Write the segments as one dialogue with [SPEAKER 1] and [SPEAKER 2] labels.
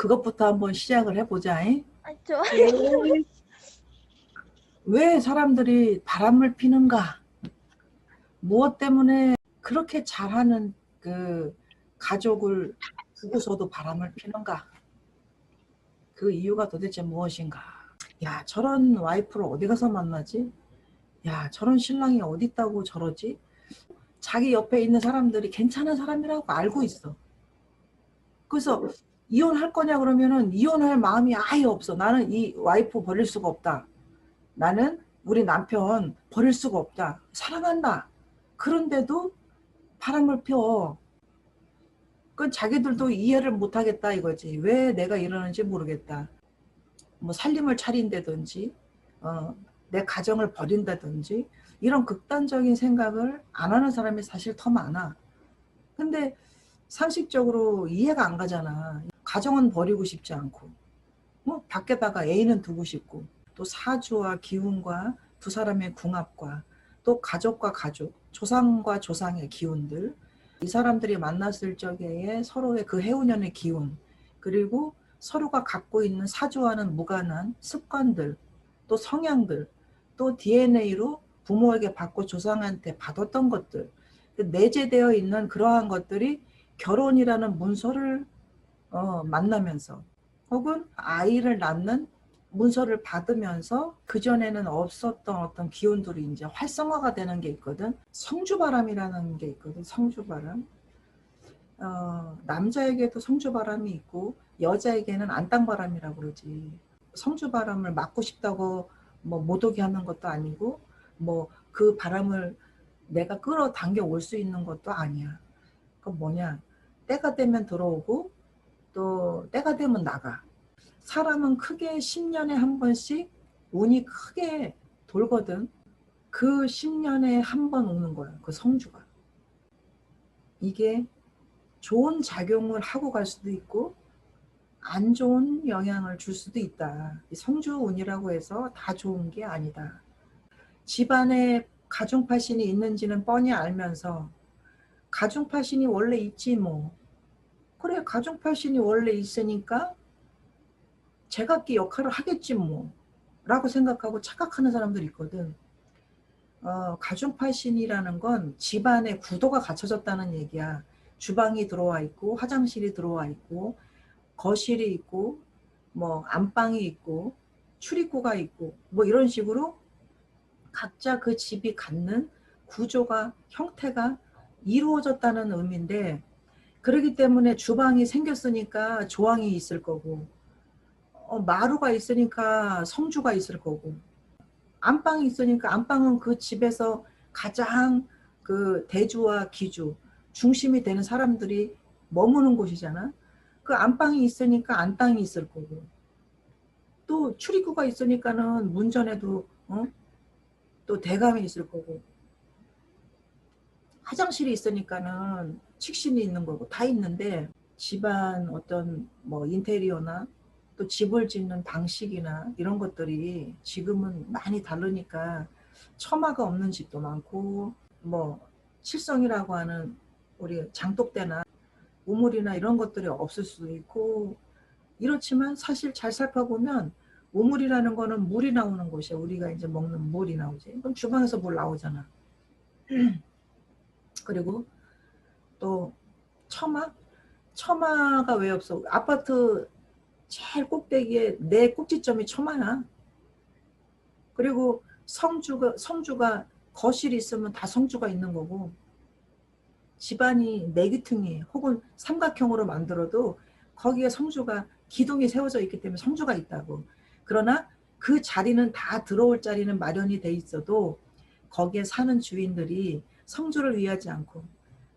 [SPEAKER 1] 그것부터 한번 시작을 해보자. 잉?
[SPEAKER 2] 아, 좋아요.
[SPEAKER 1] 왜 사람들이 바람을 피는가? 무엇 때문에 그렇게 잘하는 그 가족을 두고서도 바람을 피는가? 그 이유가 도대체 무엇인가? 야, 저런 와이프를 어디 가서 만나지? 야, 저런 신랑이 어디 있다고 저러지? 자기 옆에 있는 사람들이 괜찮은 사람이라고 알고 있어. 그래서 이혼할 거냐 그러면은 이혼할 마음이 아예 없어. 나는 이 와이프 버릴 수가 없다. 나는 우리 남편 버릴 수가 없다. 사랑한다. 그런데도 바람을 펴. 그건 자기들도 이해를 못 하겠다 이거지. 왜 내가 이러는지 모르겠다. 뭐 살림을 차린다든지, 어, 내 가정을 버린다든지, 이런 극단적인 생각을 안 하는 사람이 사실 더 많아. 근데 상식적으로 이해가 안 가잖아. 가정은 버리고 싶지 않고, 뭐 밖에다가 애인은 두고 싶고, 또 사주와 기운과 두 사람의 궁합과 또 가족과 가족, 조상과 조상의 기운들, 이 사람들이 만났을 적에 서로의 그 해운년의 기운, 그리고 서로가 갖고 있는 사주와는 무관한 습관들, 또 성향들, 또 DNA로 부모에게 받고 조상한테 받았던 것들, 그 내재되어 있는 그러한 것들이 결혼이라는 문서를 어, 만나면서 혹은 아이를 낳는 문서를 받으면서 그전에는 없었던 어떤 기운들이 이제 활성화가 되는 게 있거든. 성주바람이라는 게 있거든. 성주바람. 어, 남자에게도 성주바람이 있고 여자에게는 안땅바람이라고 그러지. 성주바람을 막고 싶다고 뭐 못 오게 하는 것도 아니고 뭐 그 바람을 내가 끌어당겨 올 수 있는 것도 아니야. 그 뭐냐? 때가 되면 들어오고 또 때가 되면 나가. 사람은 크게 10년에 한 번씩 운이 크게 돌거든. 그 10년에 한 번 오는 거야. 그 성주가. 이게 좋은 작용을 하고 갈 수도 있고 안 좋은 영향을 줄 수도 있다. 이 성주 운이라고 해서 다 좋은 게 아니다. 집안에 가중파신이 있는지는 뻔히 알면서 가중파신이 원래 있지 뭐. 그래 가중파신이 원래 있으니까 제각기 역할을 하겠지 뭐 라고 생각하고 착각하는 사람들이 있거든. 어, 가중팔신이라는 건 집안의 구도가 갖춰졌다는 얘기야. 주방이 들어와 있고 화장실이 들어와 있고 거실이 있고 뭐 안방이 있고 출입구가 있고 뭐 이런 식으로 각자 그 집이 갖는 구조가 형태가 이루어졌다는 의미인데 그러기 때문에 주방이 생겼으니까 조항이 있을 거고 어, 마루가 있으니까 성주가 있을 거고 안방이 있으니까 안방은 그 집에서 가장 그 대주와 기주 중심이 되는 사람들이 머무는 곳이잖아. 그 안방이 있으니까 안방이 있을 거고 또 출입구가 있으니까는 문전에도 어? 또 대감이 있을 거고 화장실이 있으니까는 칙신이 있는 거고 다 있는데 집안 어떤 뭐 인테리어나 또 집을 짓는 방식이나 이런 것들이 지금은 많이 다르니까 처마가 없는 집도 많고 뭐 칠성이라고 하는 우리 장독대나 우물이나 이런 것들이 없을 수도 있고 이렇지만 사실 잘 살펴보면 우물이라는 거는 물이 나오는 곳이야. 우리가 이제 먹는 물이 나오지. 그럼 주방에서 물 나오잖아. 그리고 또 처마? 처마가 왜 없어? 아파트 제일 꼭대기에 내 꼭지점이 처마야. 그리고 성주가 성주가 거실이 있으면 다 성주가 있는 거고 집안이 네귀퉁이 혹은 삼각형으로 만들어도 거기에 성주가 기둥이 세워져 있기 때문에 성주가 있다고. 그러나 그 자리는 다 들어올 자리는 마련이 돼 있어도 거기에 사는 주인들이 성주를 위하지 않고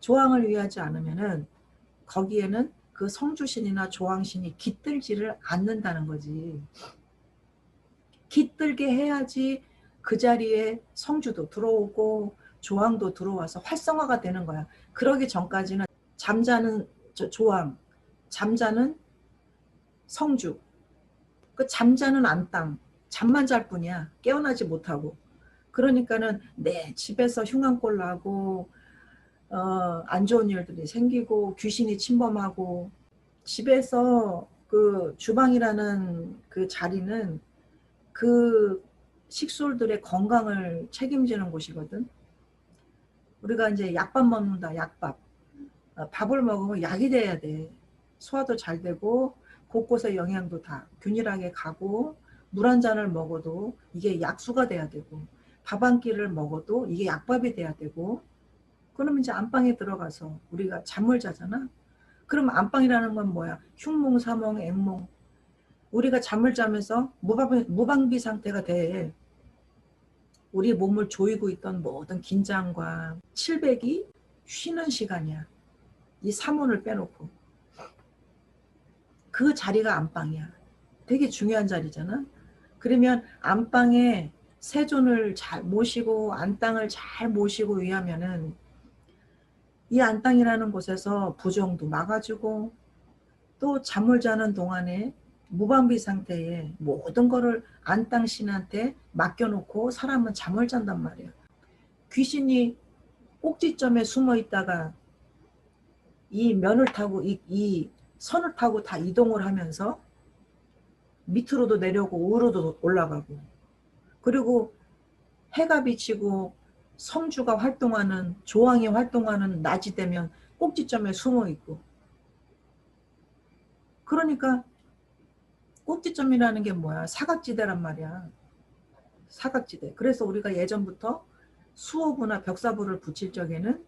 [SPEAKER 1] 조항을 위하지 않으면은 거기에는 그 성주신이나 조항신이 깃들지를 않는다는 거지. 깃들게 해야지 그 자리에 성주도 들어오고 조항도 들어와서 활성화가 되는 거야. 그러기 전까지는 잠자는 조항, 잠자는 성주, 그 잠자는 안땅, 잠만 잘 뿐이야. 깨어나지 못하고. 그러니까는 내 집에서 흉한꼴 나고 어, 안 좋은 일들이 생기고 귀신이 침범하고 집에서 그 주방이라는 그 자리는 그 식솔들의 건강을 책임지는 곳이거든. 우리가 이제 약밥 먹는다, 약밥. 어, 밥을 먹으면 약이 돼야 돼. 소화도 잘 되고 곳곳에 영양도 다 균일하게 가고 물 한 잔을 먹어도 이게 약수가 돼야 되고 밥 한 끼를 먹어도 이게 약밥이 돼야 되고 그러면 이제 안방에 들어가서 우리가 잠을 자잖아. 그럼 안방이라는 건 뭐야? 흉몽, 사몽, 앵몽. 우리가 잠을 자면서 무방비, 무방비 상태가 돼. 우리 몸을 조이고 있던 모든 긴장과 칠백이 쉬는 시간이야. 이 사문을 빼놓고. 그 자리가 안방이야. 되게 중요한 자리잖아. 그러면 안방에 세존을 잘 모시고 안땅을 잘 모시고 위하면은 이 안땅이라는 곳에서 부정도 막아주고 또 잠을 자는 동안에 무방비 상태에 모든 거를 안땅 신한테 맡겨놓고 사람은 잠을 잔단 말이야. 귀신이 꼭지점에 숨어 있다가 이 면을 타고 이, 이 선을 타고 다 이동을 하면서 밑으로도 내려오고 위로도 올라가고 그리고 해가 비치고 성주가 활동하는 조항이 활동하는 낮이 되면 꼭지점에 숨어 있고. 그러니까 꼭지점이라는 게 뭐야? 사각지대란 말이야. 사각지대. 그래서 우리가 예전부터 수호부나 벽사부를 붙일 적에는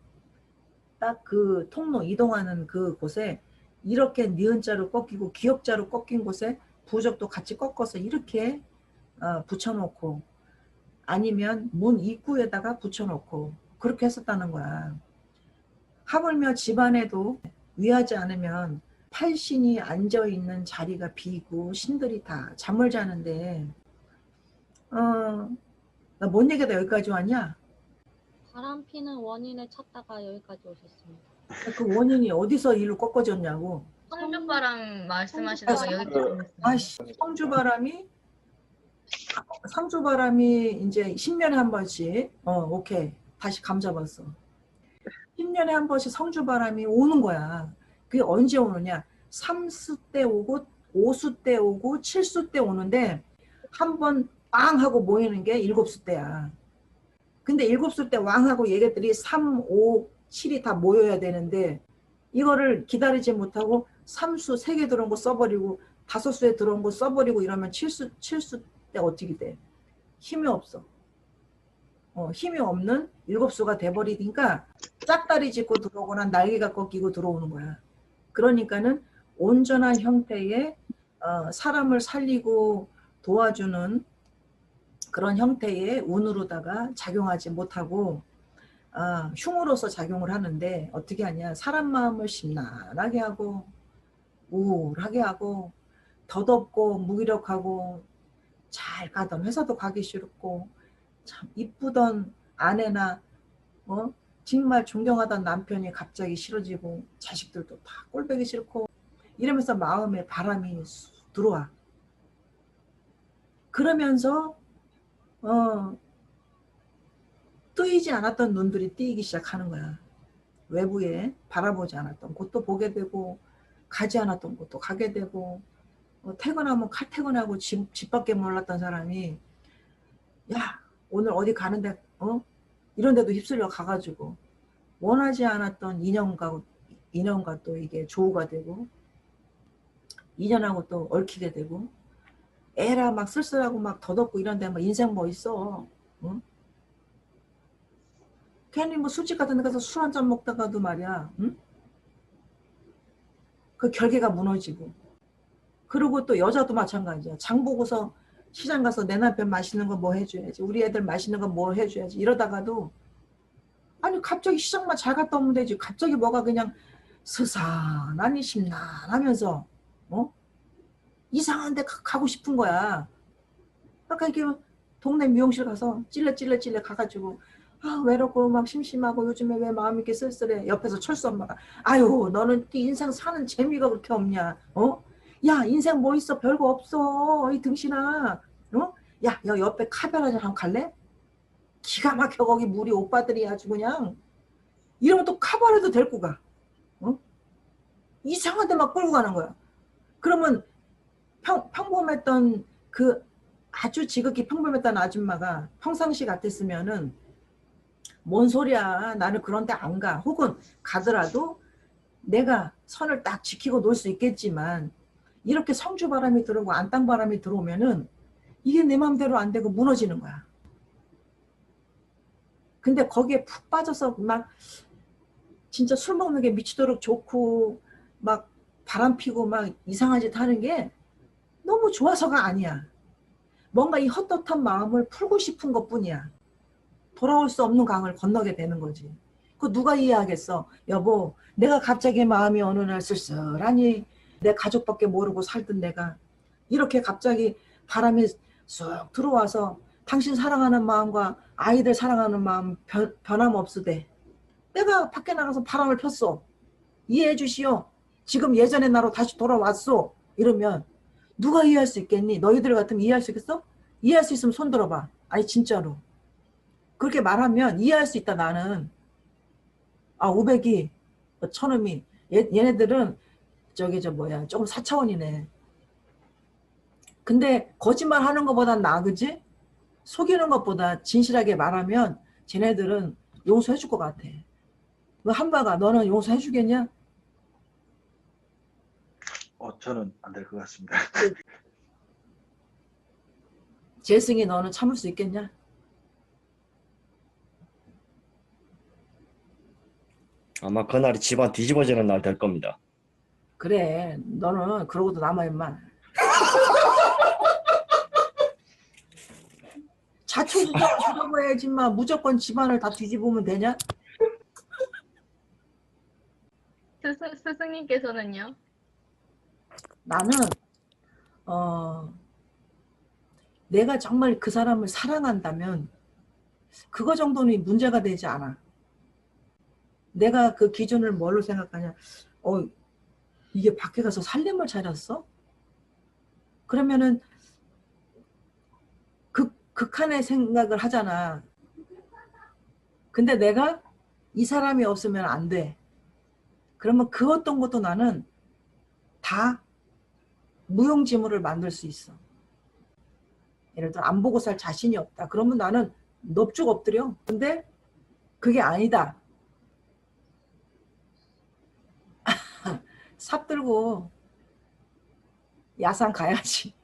[SPEAKER 1] 딱 그 통로 이동하는 그 곳에 이렇게 니은자로 꺾이고 기역자로 꺾인 곳에 부적도 같이 꺾어서 이렇게 어, 붙여놓고 아니면 문 입구에다가 붙여놓고 그렇게 했었다는 거야. 하물며 집안에도 위하지 않으면 팔신이 앉아있는 자리가 비고 신들이 다 잠을 자는데 어, 나 뭔 얘기다 여기까지 왔냐?
[SPEAKER 2] 바람 피는 원인을 찾다가 여기까지 오셨습니다.
[SPEAKER 1] 그 원인이 어디서 일로 꺾어졌냐고.
[SPEAKER 3] 성주바람 말씀하시다가. 여기까지 오셨어요.
[SPEAKER 1] 아씨, 성주바람이 성주바람이 이제 10년에 한 번씩 어 오케이 다시 감 잡았어. 10년에 한 번씩 성주 바람이 오는 거야. 그게 언제 오느냐? 3수 때 오고 5수 때 오고 7수 때 오는데 한 번 빵 하고 모이는 게 7수 때야. 근데 7수 때 왕하고 얘네들이 3, 5, 7이 다 모여야 되는데 이거를 기다리지 못하고 3수 3개 들어온 거 써버리고 5수에 들어온 거 써버리고 이러면 7수, 7수 때 어떻게 돼? 힘이 없어. 어, 힘이 없는 일곱 수가 돼버리니까 짝다리 짚고 들어오거나 날개가 꺾이고 들어오는 거야. 그러니까는 온전한 형태의 어, 사람을 살리고 도와주는 그런 형태의 운으로다가 작용하지 못하고 아, 흉으로서 작용을 하는데 어떻게 하냐 사람 마음을 심란하게 하고 우울하게 하고 더덥고 무기력하고 잘 가던 회사도 가기 싫고 참 이쁘던 아내나 어 정말 존경하던 남편이 갑자기 싫어지고 자식들도 다 꼴보기 싫고 이러면서 마음에 바람이 쑥 들어와. 그러면서 어 뜨이지 않았던 눈들이 띄기 시작하는 거야. 외부에 바라보지 않았던 곳도 보게 되고 가지 않았던 곳도 가게 되고 어, 퇴근하면 칼 퇴근하고 집, 집 밖에 몰랐던 사람이 야 오늘 어디 가는데 어 이런 데도 휩쓸려 가가지고 원하지 않았던 인연과 인연과 또 이게 조우가 되고 인연하고 또 얽히게 되고 에라 막 쓸쓸하고 막 더덥고 이런데 뭐 인생 뭐 있어 응? 괜히 뭐 술집 같은 데 가서 술 한 잔 먹다가도 말이야 응? 그 결계가 무너지고 그리고 또 여자도 마찬가지야. 장 보고서 시장 가서 내 남편 맛있는 거 뭐 해줘야지. 우리 애들 맛있는 거 뭐 해줘야지. 이러다가도 아니 갑자기 시장만 잘 갔다 오면 되지. 갑자기 뭐가 그냥 스산하니 심란하면서 어 이상한 데 가- 가고 싶은 거야. 그러니까 이렇게 동네 미용실 가서 찔레 찔레 찔레 가가지고 아 외롭고 막 심심하고 요즘에 왜 마음이 이렇게 쓸쓸해. 옆에서 철수 엄마가 아유 너는 네 인생 사는 재미가 그렇게 없냐. 어? 야 인생 뭐 있어? 별거 없어. 이 등신아. 어? 야, 야 옆에 카페라자 한번 갈래? 기가 막혀 거기 물이 오빠들이 아주 그냥. 이러면 또 카바레도 데리고 가. 어? 이상한 데막 끌고 가는 거야. 그러면 평, 평범했던 그 아주 지극히 평범했던 아줌마가 평상시 같았으면은 뭔 소리야? 나는 그런 데 안 가. 혹은 가더라도 내가 선을 딱 지키고 놀 수 있겠지만 이렇게 성주 바람이 들어오고 안땅 바람이 들어오면은 이게 내 마음대로 안 되고 무너지는 거야. 근데 거기에 푹 빠져서 막 진짜 술 먹는 게 미치도록 좋고 막 바람 피고 막 이상한 짓 하는 게 너무 좋아서가 아니야. 뭔가 이 헛헛한 마음을 풀고 싶은 것 뿐이야. 돌아올 수 없는 강을 건너게 되는 거지. 그 누가 이해하겠어? 여보, 내가 갑자기 마음이 어느 날 쓸쓸하니 내 가족밖에 모르고 살던 내가 이렇게 갑자기 바람이 쑥 들어와서 당신 사랑하는 마음과 아이들 사랑하는 마음 변, 변함없으되 내가 밖에 나가서 바람을 폈어. 이해해 주시오. 지금 예전의 나로 다시 돌아왔어. 이러면 누가 이해할 수 있겠니? 너희들 같으면 이해할 수 있겠어? 이해할 수 있으면 손 들어봐. 아니 진짜로. 그렇게 말하면 이해할 수 있다 나는. 아 500이 천음이 얘, 얘네들은 저기 저 뭐야 조금 4차원이네. 근데 거짓말 하는 것보단 나아 그지? 속이는 것보다 진실하게 말하면 쟤네들은 용서해 줄 것 같아. 그 한바가 너는 용서해 주겠냐?
[SPEAKER 4] 어, 저는 안 될 것 같습니다.
[SPEAKER 1] 재승이 너는 참을 수 있겠냐?
[SPEAKER 5] 아마 그날이 집안 뒤집어지는 날 될 겁니다.
[SPEAKER 1] 그래 너는 그러고도 남아 임마 자초지종을 죽여봐야지 마 무조건 집안을 다 뒤집으면 되냐?
[SPEAKER 3] 스승, 스승님께서는요?
[SPEAKER 1] 나는 어 내가 정말 그 사람을 사랑한다면 그거 정도는 문제가 되지 않아. 내가 그 기준을 뭘로 생각하냐? 어 이게 밖에 가서 살림을 차렸어? 그러면은 극 극한의 생각을 하잖아. 근데 내가 이 사람이 없으면 안 돼. 그러면 그 어떤 것도 나는 다 무용지물을 만들 수 있어. 예를 들어 안 보고 살 자신이 없다. 그러면 나는 넙죽 엎드려. 근데 그게 아니다. 삽 들고 야산 가야지.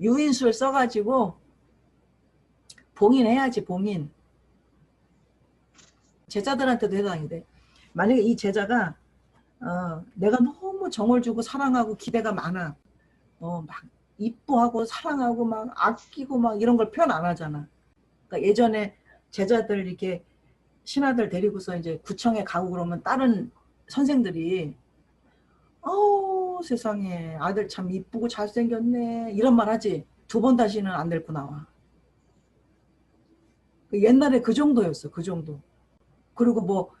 [SPEAKER 1] 유인술 써가지고 봉인해야지 봉인. 제자들한테도 해당이 돼. 만약에 이 제자가 어, 내가 너무 정을 주고 사랑하고 기대가 많아. 어, 막 이뻐하고 사랑하고 막 아끼고 막 이런 걸 표현 안 하잖아. 그러니까 예전에 제자들 이렇게 신하들 데리고서 이제 구청에 가고 그러면 다른 선생들이 어 세상에 아들 참 이쁘고 잘생겼네 이런 말 하지 두 번 다시는 안 데리고 나와. 그 옛날에 그 정도였어 그 정도. 그리고 뭐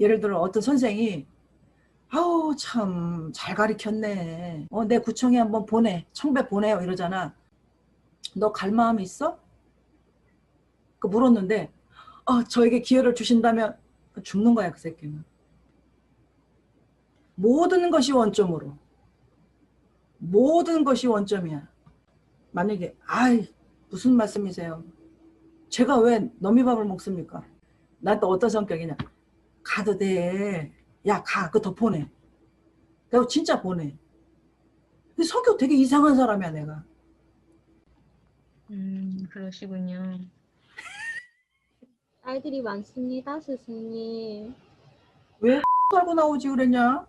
[SPEAKER 1] 예를 들어 어떤 선생이 아우 참 잘 가르쳤네. 어, 내 구청에 한번 보내. 청배 보내요 이러잖아. 너 갈 마음 있어? 그 물었는데 어, 저에게 기회를 주신다면 죽는 거야 그 새끼는. 모든 것이 원점으로. 모든 것이 원점이야. 만약에 아이 무슨 말씀이세요? 제가 왜 너미밥을 먹습니까? 난 또 어떤 성격이냐? 가도 돼. 야, 가. 그거 더 보내. 내가 진짜 보내. 근데 성격 되게 이상한 사람이야, 내가.
[SPEAKER 3] 음, 그러시군요.
[SPEAKER 2] 딸들이 많습니다, 스승님.
[SPEAKER 1] 살고 나오지 그랬냐?